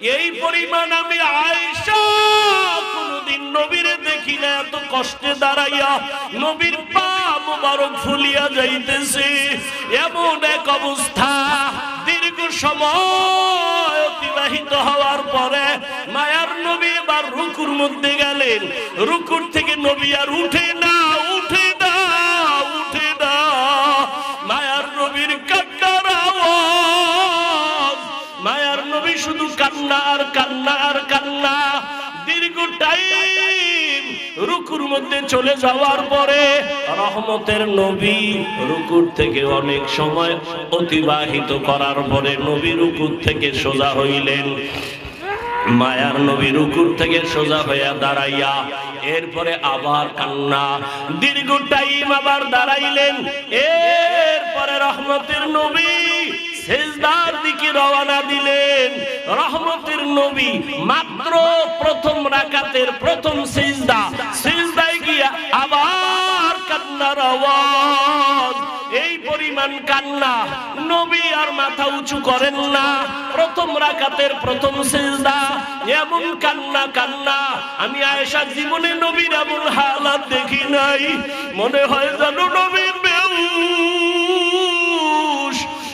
এই পরিমাণ আমি কোনদিন নবীরে দেখি না এত কষ্টে দাঁড়াইয়া নবীর পা মুবারক ফুলিয়া যাইতেছে। এমন এক অবস্থা, দীর্ঘ সময় অতিবাহিত হওয়ার পরে মায়ার নবী এবার রুকুর মধ্যে গেলেন। রুকুর থেকে নবী আর উঠে না। কান্না আর কান্না কান্না। দীর্ঘ টাইম রুকুর মধ্যে চলে যাওয়ার পরে রহমতের নবী রুকুর থেকে অনেক সময় অতিবাহিত করার পরে নবী রুকুর থেকে সোজা হইলেন। মায়ার নবী রুকুর থেকে সোজা হইয়া দাঁড়াইয়া এরপরে আবার কান্না। দীর্ঘ টাইম আবার দাঁড়াইলেন। এরপরে রহমতের নবী সেজদার দিকে রওনা দিলেন। রহমতের নবী মাত্র প্রথম রাকাতের প্রথম সেজদা। সেজদায় গিয়া আবার কান্নার আওয়াজ। এই পরিমাণ কান্না নবী আর মাথা উঁচু করেন না। প্রথম রাকাতের প্রথম সিজদা, এমন কান্না কান্না। আমি আয়েশা জীবনে নবীর এমন হালাত দেখি নাই। মনে হয় জানো নবীর বেউস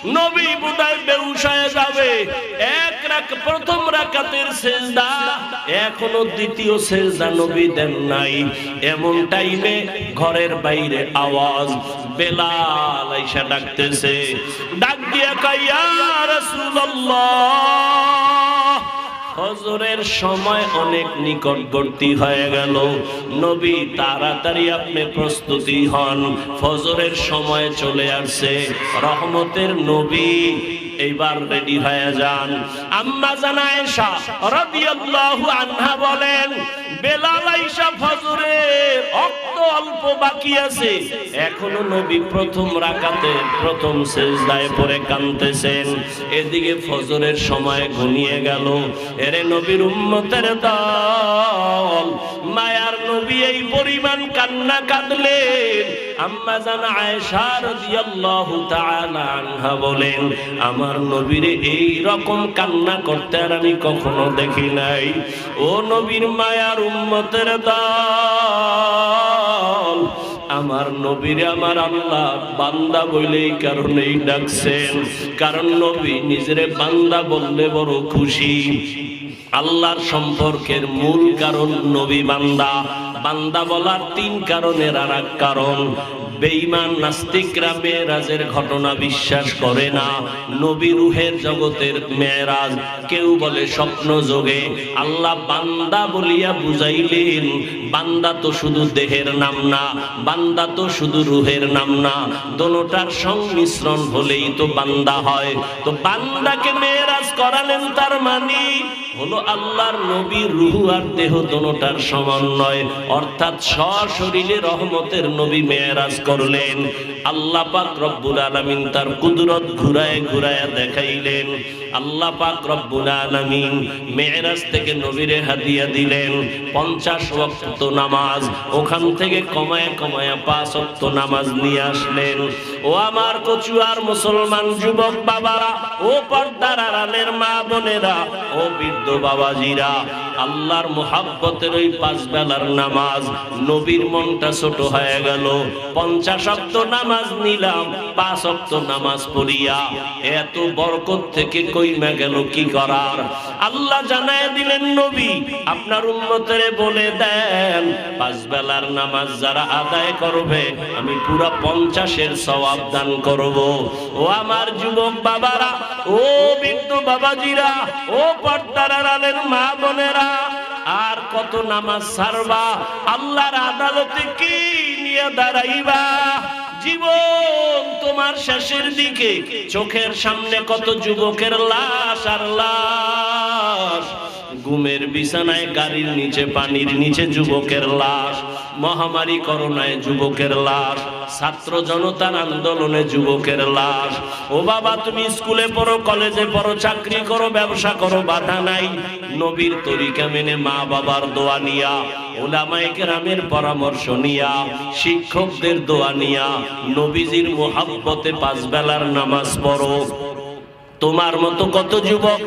নবী বোধহয় বেউসায় যাবে। এক রাখ প্রথম রাকাতের সেজদা, এখনও দ্বিতীয় সেজদা নবী দেন নাই। এমন টাইমে ঘরের বাইরে আওয়াজ, বেলাল আইসা ডাকতেছে। ডাক দিয়া কাইয়া রাসূলুল্লাহ! ফজরের সময় অনেক নিকটবর্তী হয়ে গেল। নবী, তাড়াতাড়ি আপনি প্রস্তুতি হন। ফজরের সময় চলে আসছে। রহমতের নবী এইবার রেডি হয়ে যান। আম্মা জানায়েশা রাদিয়াল্লাহু আনহা বলেন অল্প বাকি আছে। এখনও প্রথম রাকাতে, প্রথম এদিকে ফজরের সময় ঘনিয়ে গেল। এরে নবীর উম্মতের দল, মায়ার নবী এই পরিমাণ কান্না কাঁদলেন। আম্মা আমার নবীরে এই রকম কান্না করতে আর আমি কখনো দেখি নাই। ও নবীর মায়ার উম্মতের দল, আমার নবীরে আমার আল্লাহ বান্দা বলেই কারণেই ডাকছেন। কারণ নবী নিজেরে বান্দা বললে বড় খুশি। আল্লাহর সম্পর্কের মূল কারণ নবী বান্দা। বান্দা বলার তিন কারণের আর কারণ। বেঈমান নাস্তিকরা মেয়েরাজের ঘটনা বিশ্বাস করে না। নবী রুহের জগতের মেয়েরাজ, কেউ বলে স্বপ্ন যোগে। আল্লাহ বান্দা বলিয়া বুঝাইলেন, বান্দা তো শুধু দেহের নাম না, বান্দা তো শুধু রুহের নাম না। দোনোটার সংমিশ্রণ হলেই তো বান্দা হয়। তো বান্দাকে মেয়েরাজ করালেন তার মানে হলো আল্লাহর নবী রুহু আর দেহ দোনোটার সমন্বয়। অর্থাৎ সশরীরে রহমতের নবী মেয়েরাজ করলেন। আল্লাহ পাক রব্বুল আলামিন তার কুদরত ঘুরায় ঘুরায় দেখাইলেন। আল্লাহ পাক রব্বুল আলামিন মেয়েরাজ থেকে নবীরে হাদিয়া দিলেন। পঞ্চাশ ওয়াক্ত নামাজ, ওখান থেকে কমায় কমায় পাঁচ ওয়াক্ত নামাজ নিয়ে আসলেন। ও আমার কচুয়ার মুসলমান যুবক বাবারা, ও পর্দার আড়ালের মা বোনেরা, ও বৃদ্ধ বাবাজিরা আল্লাহর মোহাব্বতের ওই পাঁচ বেলার নামাজ, নবীর মনটা ছোট হয়ে গেল। পঞ্চাশ অক্ত নামাজ নিলাম, পাঁচ অক্ত নামাজ পড়িয়া এত বরকত থেকে কইমা গেল কি করার? আল্লাহ জানায় দিলেন, নবী, আপনার উন্মতের বলে দেন, পাঁচ বেলার নামাজ যারা আদায় করবে, আমি পুরা পঞ্চাশের সওয়াব দান করব। ও আমার যুবক বাবারা, ও বৃদ্ধ বাবাজিরা, ও পর্দার আড়ালের মা বোনেরা আর কত নামাজ সারবা আল্লাহর আদালতে কি নিয়ে দাঁড়াইবা? জীবন তোমার শেষের দিকে, চোখের সামনে কত যুবকের লাশ আর লাশ। ঘুমের বিছানায় গাড়ির নিচে, পানির নিচে যুবকের লাশ, মহামারী করোনায় যুবকের লাশ, ছাত্র জনতার আন্দোলনে যুবকের লাশ। ও বাবা, তুমি স্কুলে পড়ো, কলেজে পড়ো, চাকরি করো, ব্যবসা করো, বাধা নাই। নবীর তরিকা মেনে মা বাবার দোয়া নিয়া, ওলামায়ে পরামর্শ নিয়া, শিক্ষকদের দোয়া নিয়া, নবীজির মোহাব্বতে পাঁচ বেলার নামাজ পড়ো। তোমার মতো কত যুবক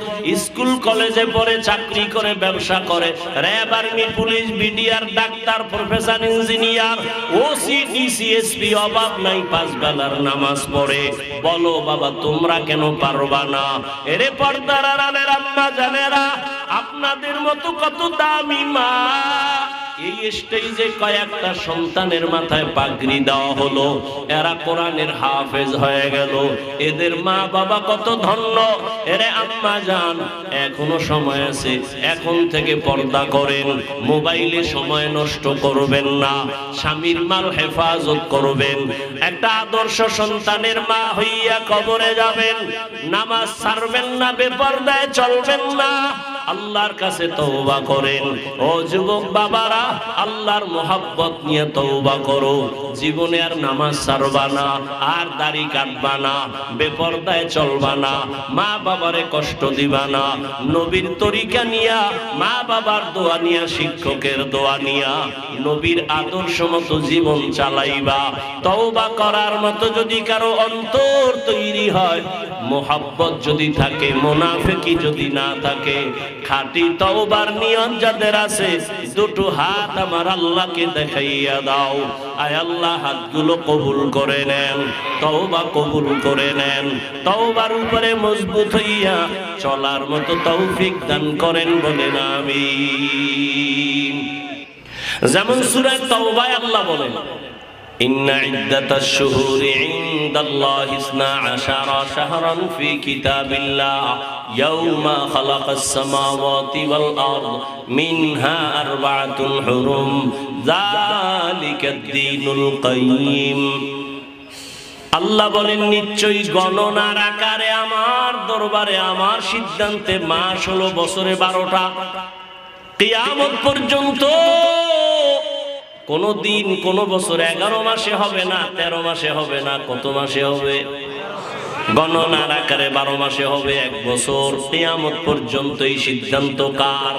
স্কুল, কলেজে পড়ে চাকরি করে, ব্যবসা করে? RAB army, police, BDR, doctor, professor, engineer OC DC SP অভাব নাই, পাঁচ বেলার নামাজ পড়ে। বলো বাবা, তোমরা কেন পারবা না? এরে পর্দার আড়ালের আম্মা জানেরা, আপনাদের মতো কত দামি মা। এই স্টেজে কয়েকটা সন্তানের মাথায় পাগড়ি দেওয়া হলো। এরা কোরআনের হাফেজ হয়ে গেল। এদের মা বাবা কত ধন্য। এরে আম্মা যান এখনও সময় আছে। এখন থেকে পর্দা করেন। মোবাইলে সময় নষ্ট করবেন না। স্বামীর মাল হেফাজত করবেন। একটা আদর্শ সন্তানের মা হইয়া কবরে যাবেন। নামাজ ছাড়বেন না, বেপর্দায় চলবেন না। আল্লাহর কাছে তওবা করেন। ও যুবক বাবারা, আল্লাহর মোহাব্বত নিয়ে তওবা করো। জীবনে আর নামাজ ছাড়বা না, আর দাড়ি কাটবা না, বেপর্দায় চলবা না, মা বাবারে কষ্ট দিবা না। নবীর তরিকা নিয়া, মা বাবার দোয়া নিয়া, শিক্ষকের দোয়া নিয়া, নবীর আদর্শ মতো জীবন চালাইবা। তওবা করার মতো যদি কারও অন্তর তৈরি হয়, মোহাব্বত যদি থাকে, মোনাফেকি যদি না থাকে খাঁটি তওবার নিয়ম যাদের আছে, দুটো হাত আমার আল্লাহকে দেখাইয়া দাও। আয় আল্লাহ, হাতগুলো কবুল করে নেন, তওবা কবুল করে নেন। তওবার উপরে মজবুত হইয়া চলার মতো তৌফিক দান করেন বলেন আমি যেমন সূরা তওবায় আল্লাহ বলেন إن عدة الشهور عند الله اثنا عشر شهرا في كتاب الله يوم خلق السماوات والأرض منها أربعة حرم ذلك الدين القيم আল্লাহ বলেন নিশ্চয়ই গণনার আকারে আমার দরবারে আমার সিদ্ধান্তে মাস হলো বছরে বারোটা কিয়ামত পর্যন্ত কোন দিন, কোন বছর, এগারো মাসে হবে না, তেরো মাসে হবে না, কত মাসে হবে? গণনার আকারে বারো মাসে হবে, এক বছর। কিয়ামত পর্যন্ত এই সিদ্ধান্ত কার?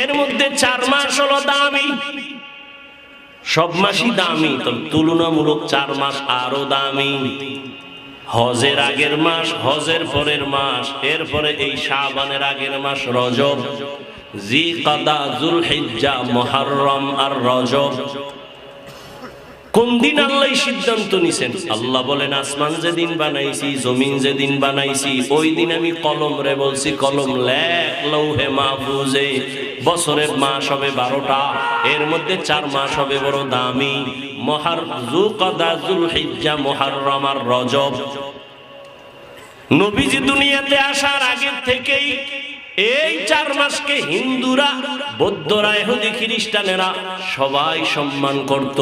এর মধ্যে চার মাস হলো দামি। সব মাসই দামি, তবে তুলনামূলক চার মাস আরও দামি। হজের আগের মাস, হজের পরের মাস, এরপরে এই শাবানের আগের মাস রজব। জি কাদা জুল হিজ্জা কোন দিন আল্লাহ সিদ্ধান্ত নিছেন? আল্লাহ বলেন, আসমান যেদিন বানাইছি, জমিন যেদিন বানাইছি, ওই দিন আমি কলম রে বলছি, কলম লেখ লৌহে মাহফুজে। বছরের মাস হবে বারোটা, এর মধ্যে চার মাস হবে বড় দামি। মহার জু কদা জুল হিজ্জা মুহররম আর রজব। নবীজি দুনিয়াতে আসার আগে থেকেই এই চার মাসকে হিন্দুরা, বৌদ্ধরা এহুদি খ্রিস্টানেরা সবাই সম্মান করত।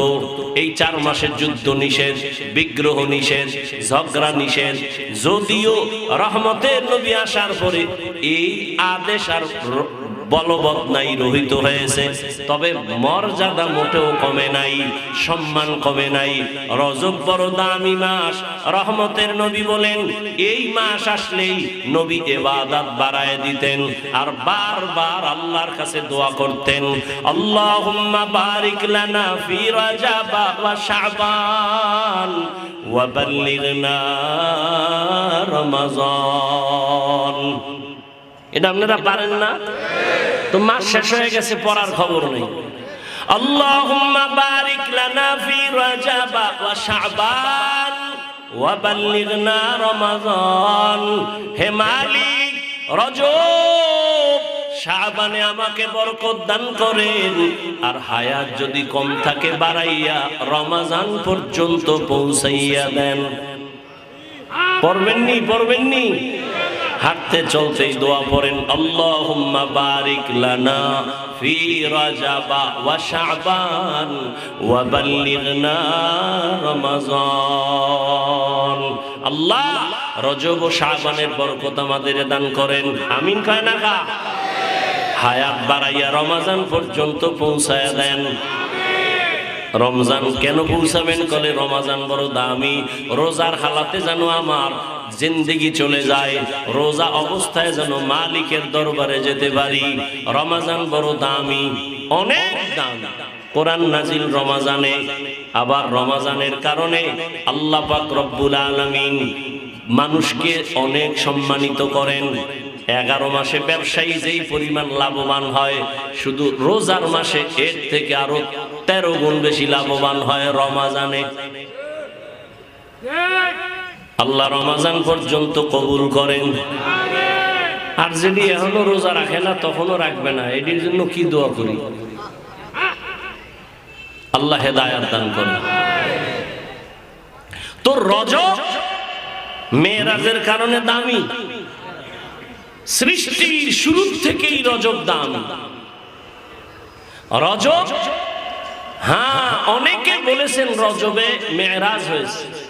এই চার মাসের যুদ্ধ নিষেধ, বিগ্রহ নিষেধ, ঝগড়া নিষেধ, যদিও রহমতের নবী আসার পরে এই আদেশ আর বলবৎ নাই রহিত হয়েছে। তবে মর্যাদা মোটেও কমে নাই, সম্মান কমে নাই। রজব বড় দামি মাস, রহমতের নবী বলেন, এই মাস আসলেই নবী এবাদাত বাড়ায় দিতেন আর বারবার আল্লাহর কাছে দোয়া করতেন, আল্লাহুম্মা বারিক লানা ফি রাজাবা ওয়া শাবান ওয়া বাল্লিগনা রমাজান। এটা আপনারা পারেন না? তো মাস শেষ হয়ে গেছে, পড়ার খবর নেই। আমাকে বরকত দান করেন। আর হায়াত যদি কম থাকে, বাড়াইয়া রমাজান পর্যন্ত পৌঁছাইয়া দেন। পড়বেননি পড়বেননি হাঁটতে চলতেই দোয়া পড়েন, আল্লাহুম্মা বারিক লানা ফি রাজাবা ওয়া শাবান ওয়া বাল্লিগনা রমাজান। আল্লাহ রজব ও শাবানের বরকত আমাদের দান করেন। আমিন কয় না কা? হায়াত বাড়াইয়া রমাজান পর্যন্ত পৌঁছায়া দেন। রমজান কেন পৌঁছাবেন কলে? রমাজান বড় দামি। রোজার হালাতে যেন আমার জিন্দিগি চলে যায়, রোজা অবস্থায় যেন মালিকের দরবারে যেতে পারি। রমাজান বড় দামি, অনেক দাম। কোরআন নাজিল রমাজানে, আবার রমাজানের কারণে আল্লাহ পাক রব্বুল আলামিন মানুষকে অনেক সম্মানিত করেন। এগারো মাসে ব্যবসায়ী যেই পরিমাণ লাভবান হয়, শুধু রোজার মাসে এর থেকে আরও তেরো গুণ বেশি লাভবান হয় রমাজানে। আল্লাহ রমাজান পর্যন্ত কবুল করেন। আর যদি এখনও রোজা রাখে না, তখনও রাখবে না। এটির জন্য কি দোয়া করি? আল্লাহ হেদায়াত দান করেন। তো রজব মেয়েরাজের কারণে দামি। সৃষ্টির শুরু থেকেই রজব দাম। রজব হ্যাঁ অনেকে বলেছেন রজবে মেয়েরাজ হয়েছে।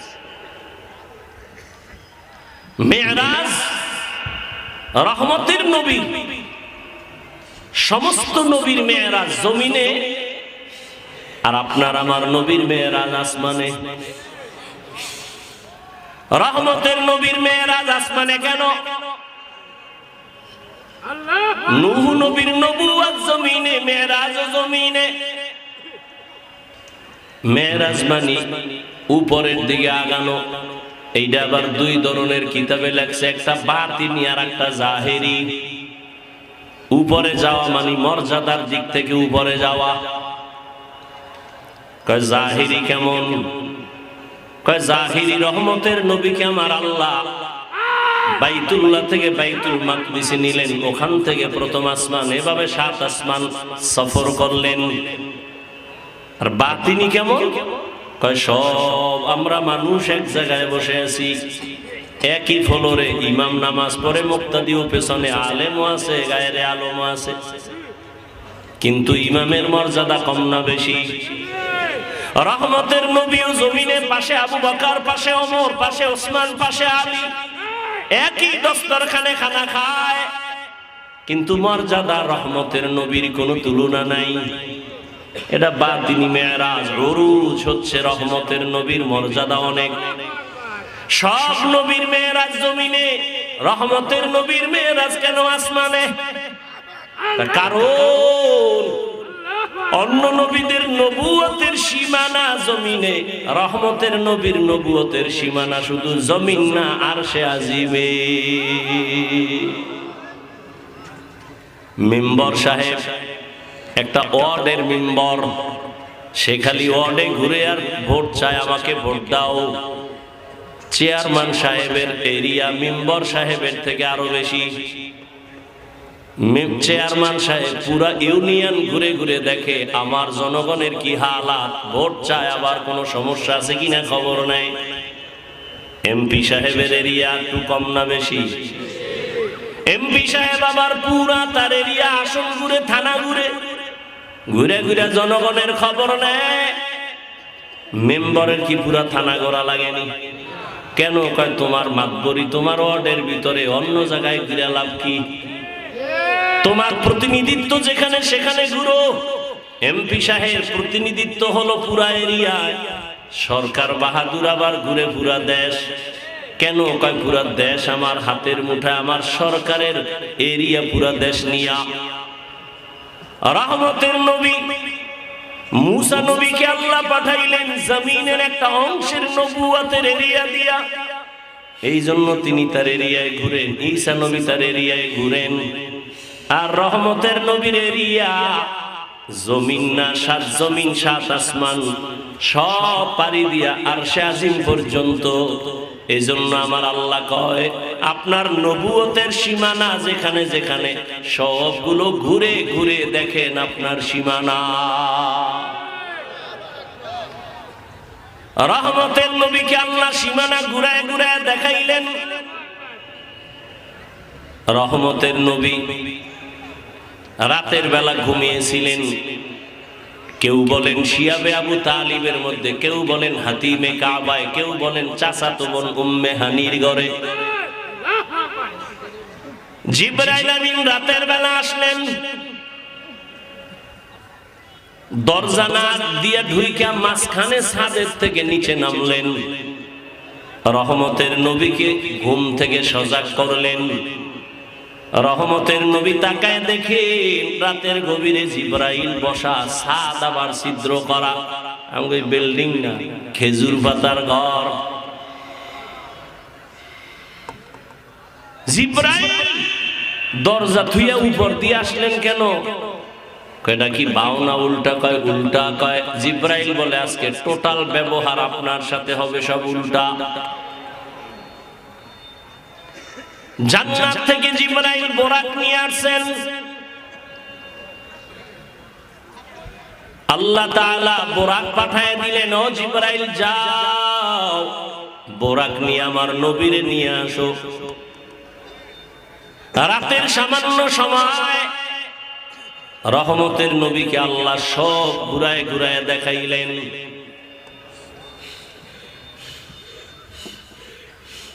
রহমতের নবী, সমস্ত নবীর মেয়েরাজ জমিনে, আর আপনার আমার নবীর মেয়েরাজ আসমানে। রহমতের নবীর মেয়েরাজ আসমানে কেন? নুহু নবীর জমিনে মেয়েরাজ জমিনে। মানি উপরের দিকে আগানো। এইটা আবার দুই ধরনের কিতাবে লেখছে, একটা বাতিনি আর একটা জাহেরি। উপরে যাওয়া মানে মর্যাদার দিক থেকে উপরে যাওয়া। কয়, জাহিরি কেমন? কয়, জাহিরি রহমতের নবীকে আমার আল্লাহ বাইতুল্লাহ থেকে বাইতুল মাকদিসে নিলেন। ওখান থেকে প্রথম আসমান, এভাবে সাত আসমান সফর করলেন। আর বাতিনি কেমন? সব আমরা মানুষ এক জায়গায় বসে আছি। একই ফলরে ইমাম নামাজ পড়ে, মুক্তাদিও পেছনে আলেমও আছে, গায়ের আলমও আছে। কিন্তু ইমামের মর্যাদা কম না বেশি। রহমতের নবী ও জমিনের পাশে আবু বকার, পাশে ওমর, পাশে ওসমান, পাশে আলী। একই দস্তরখানে খানা খায়। কিন্তু মর্যাদা রহমতের নবীর কোনো তুলনা নাই। এটা বাতিনি মেয়েরাজ। রুজ হচ্ছে রহমতের নবীর মর্যাদা অনেক। সব নবীর মেয়েরাজ জমিনে, রহমতের নবীর মেয়েরাজ কেন আসমানে? কারণ, অন্য নবীদের নবুয়তের সীমানা জমিনে, রহমতের নবীর নবুয়তের সীমানা শুধু জমিন না আর সে আজিবে মেম্বর সাহেব একটা ওয়ার্ডের মেম্বর। সে খালি ওয়ার্ডে ঘুরে আর ভোট চায়, আমাকে ভোট দাও। চেয়ারম্যান সাহেবের এরিয়া মেম্বর সাহেবের থেকে আরও বেশি। চেয়ারম্যান সাহেব পুরা ইউনিয়ন ঘুরে ঘুরে দেখে, আমার জনগণের কি হালাত? ভোট চায়, আবার কোনো সমস্যা আছে কিনা খবর নেই। এমপি সাহেবের এরিয়া একটু কম না বেশি। এমপি সাহেব আবার পুরা তার এরিয়া আসন ঘুরে, থানা ঘুরে। ঘুরে ঘুরে জনগণের খবর নেয় কি পুরা থানা গড়া লাগেনি? কেন কয় তোমার মাতবরি, তোমার ওয়ার্ডের ভিতরে অন্য জায়গায় ঘুরে লাভ কি? তোমার প্রতিনিধিত্ব যেখানে সেখানে ঘুরো। এমপি সাহেব প্রতিনিধিত্ব হলো পুরা এরিয়ায় সরকার বাহাদুর আবার ঘুরে পুরা দেশ। কেন কয় পুরা দেশ আমার হাতের মুঠায় আমার সরকারের এরিয়া পুরা দেশ নিয়া। রহমতের নবী, মুসা নবীকে আল্লাহ পাঠাইলেন জমিনের একটা অংশের নবুয়াতের এরিয়া দিয়া। এই জন্য তিনি তার এরিয়ায় ঘুরেন, ঈসা নবী তার এরিয়ায় ঘুরেন। আর রহমতের নবীর এরিয়া জমিন না সাত, জমিন সাত আসমান, সব পারি দিয়া আর সে আজিম পর্যন্ত। এই জন্য আমার আল্লাহ কয়, আপনার নবুয়তের সীমানা যেখানে যেখানে, সবগুলো ঘুরে ঘুরে দেখেন আপনার সীমানা। রহমতের নবীকে আল্লাহ সীমানা ঘুরায় ঘুরায় দেখাইলেন। রহমতের নবী রাতের বেলা ঘুমিয়েছিলেন। কেউ বলেন শিয়াবে আবু তালিবের মধ্যে, কেউ বলেন হাতিমে কাবায়, কেউ বলেন চাচাতো বোন উম্মে হানির ঘরে। জিব্রাইল আমিন রাতের বেলা আসলেন। দরজা না দিয়ে ঢুইকা মাঝখানে ছাদের থেকে নিচে নামলেন। রহমতের নবীকে ঘুম থেকে সজাগ করলেন। রহমতের নবী তাকায় দেখে রাতের গভীরে জিব্রাইল বসা ছাদ আবার ছিদ্র করা। আমাকে বিল্ডিং না, খেজুর পাতার ঘর। জিব্রাইল দরজা থুইয়া উপর দিয়ে আসলেন কেন? কয়টা কি বাউনা, উল্টা কয় উল্টা কয়? জিব্রাইল বলে, আজকে টোটাল ব্যবহার আপনার সাথে হবে সব উল্টা। জান্নাত থেকে জিব্রাইল বোরাক নিয়ে আসছেন। আল্লাহ তাআলা বোরাক পাঠায় দিলেন, ও জিব্রাইল, যাও। বোরাক নিয়ে আমার নবীরে নিয়ে আসো। রাতের সামান্য সময় রহমতের নবীকে আল্লাহ সব ঘুরায় ঘুরায় দেখাইলেন।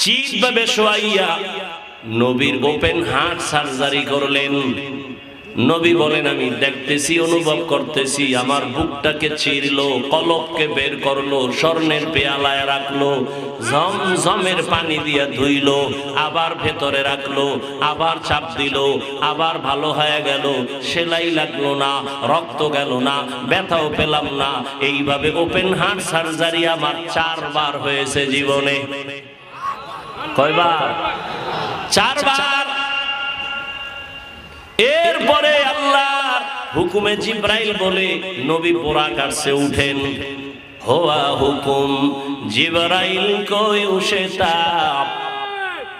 চিপ ভাবে শোয়াইয়া নবীর ওপেন হার্ট সার্জারি করলেন। নবী বলেন, আমি দেখতেছি, অনুভব করতেছি, আমার বুকটাকে ছিঁড়লো, কলপকে বের করল, স্বর্ণের পেয়ালায় রাখল, ঝমঝমের পানি দিয়ে ধুইলো, আবার ভেতরে রাখল, আবার চাপ দিল, আবার ভালো হয়ে গেল, সেলাই লাগল না, রক্ত গেল না, ব্যথাও পেলাম না। এইভাবে ওপেন হার্ট সার্জারি আমার চারবার হয়েছে জীবনে। কয়বার চারবার এরপরে আল্লাহর হুকুমে জিব্রাইল বলে নবী পোড়া কাটছে উঠেন হোয়া হুকুম জিব্রাইল কোই উসে তাপ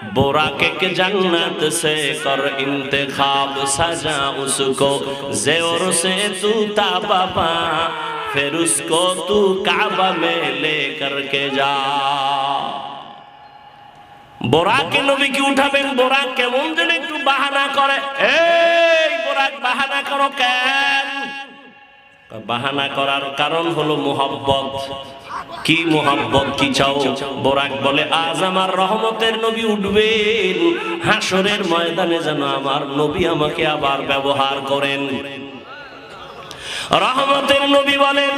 बोराके के जन्नत से कर इंतखाब सजा उसको जेवर से तू ताबा पा फिर उसको तू काबा में लेकर के जा বোরাকে নবীকে উঠাবেন, বোরাক কেমন যেন একটু বাহানা করে। এই বোরাক বাহানা করো কেন? বাহানা করার কারণ হলো মোহাব্বত। কি মোহাব্বত কি চাও? বোরাক বলে, আজ আমার রহমতের নবী উঠবেন হাসরের ময়দানে যেন আমার নবী আমাকে আবার ব্যবহার করেন। রহমতের নবী বলেন,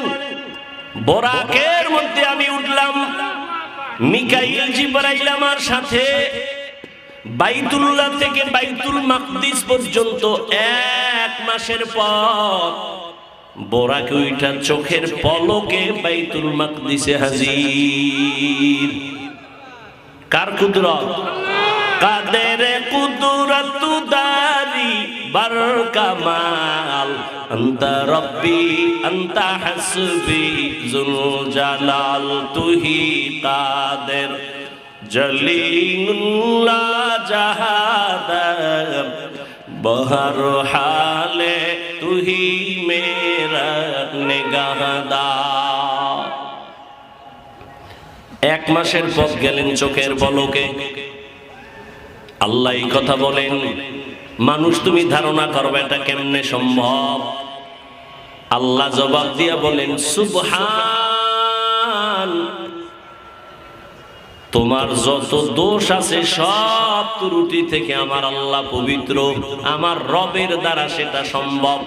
বোরাকের মধ্যে আমি উঠলাম। মিকাইল জিব্রাইল আমার সাথে বাইতুল্লাহ থেকে বাইতুল মাকদিস পর্যন্ত এক মাসের পথ। বোরাকে উইটা চোখের পলকে বাইতুল মাকদিসে হাজির। কার কুদরত? কাদের কুদরত, দারি বার কামাল أنت ربي أنت حسبي ذو الجلال তুহি قادر جليل لا جهادر بہر حال তুহি মেরা নিগাহদার এক মাসের পথ গেলেন চোখের পলকে আল্লাহ এই কথা বলেন মানুষ, তুমি ধারণা করবে এটা কেমনে সম্ভব? আল্লাহ জবাব দিয়া বলেন, সুবহান, তোমার যত দোষ আছে সব ত্রুটি থেকে আমার আল্লাহ পবিত্র। আমার রবের দ্বারা সেটা সম্ভব।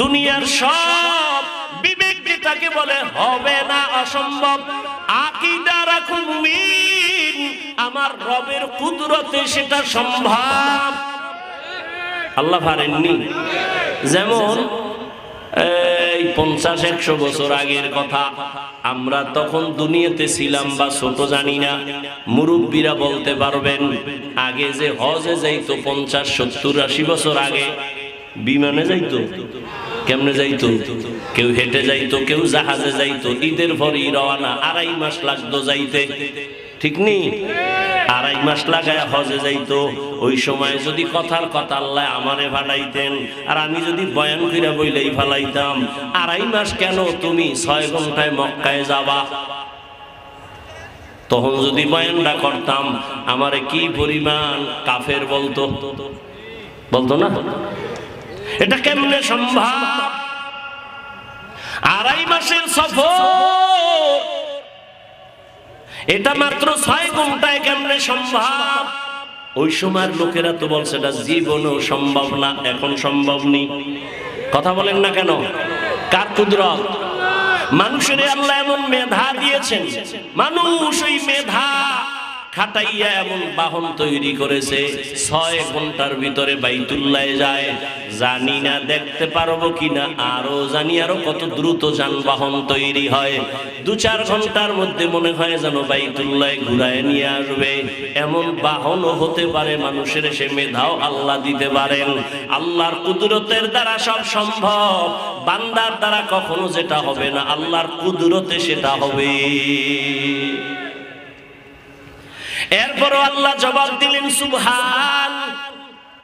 দুনিয়ার সব বিবেক যেটাকে বলে হবে না অসম্ভব। আকিদা রাখুন আমার রবের কুদরতে সেটা সম্ভব। আল্লাহ পারেননি যেমন, এই পঞ্চাশ, একশো বছর আগের কথা, আমরা তখন দুনিয়াতে ছিলাম বা ছোট জানি না। মুরব্বীরা বলতে পারবেন, আগে যে হজে যাইতো পঞ্চাশ, সত্তর, আশি বছর আগে, বিমানে যাইতো, কেমনে যাইতো? কেউ হেঁটে যাইতো, কেউ জাহাজে যাইতো, ঈদের পরই রওয়ানা আড়াই মাস লাগতো যাইতে। ঠিক নেই? আড়াই মাস লাগায় হজে যাইতো। ওই সময় যদি কথার কথা আল্লাহ আমারে ভালাইতেন আর আমি যদি বয়ান কইরা বইলেই ফালাইতাম, আড়াই মাস কেন তুমি ছয় ঘন্টায় মক্কায় যাবা? তখন যদি বয়ানটা করতাম, আমারে কি পরিমাণ কাফের বলতো? বলতো না? এটা কেমনে সম্ভব? আড়াই মাসের সফর এটা মাত্র ছয় ঘন্টায় কেমনে সম্ভব? ওই সময়ের লোকেরা তো বলছে, এটা জীবনও সম্ভব না, এখন সম্ভব নেই কথা বলেন না কেন? কার কুদরত? মানুষের আল্লাহ এমন মেধা দিয়েছেন। মানুষ ওই মেধা খাটাইয়া এমন বাহন তৈরি করেছে, ছয় ঘণ্টার ভিতরে বাইতুল্লাহ যায়। জানি না দেখতে পারব কিনা আরও জানি আরও কত দ্রুত যানবাহন তৈরি হয়। দু চার ঘণ্টার মধ্যে মনে হয় যেন বাইতুল্লাহ ঘুরায় নিয়ে আসবে। এমন বাহনও হতে পারে, মানুষের সে মেধাও আল্লাহ দিতে পারেন। আল্লাহর কুদরতের দ্বারা সব সম্ভব। বান্দার দ্বারা কখনো যেটা হবে না, আল্লাহর কুদরতে সেটা হবে। এরপরও আল্লাহ জবাব দিলেন সুবহান।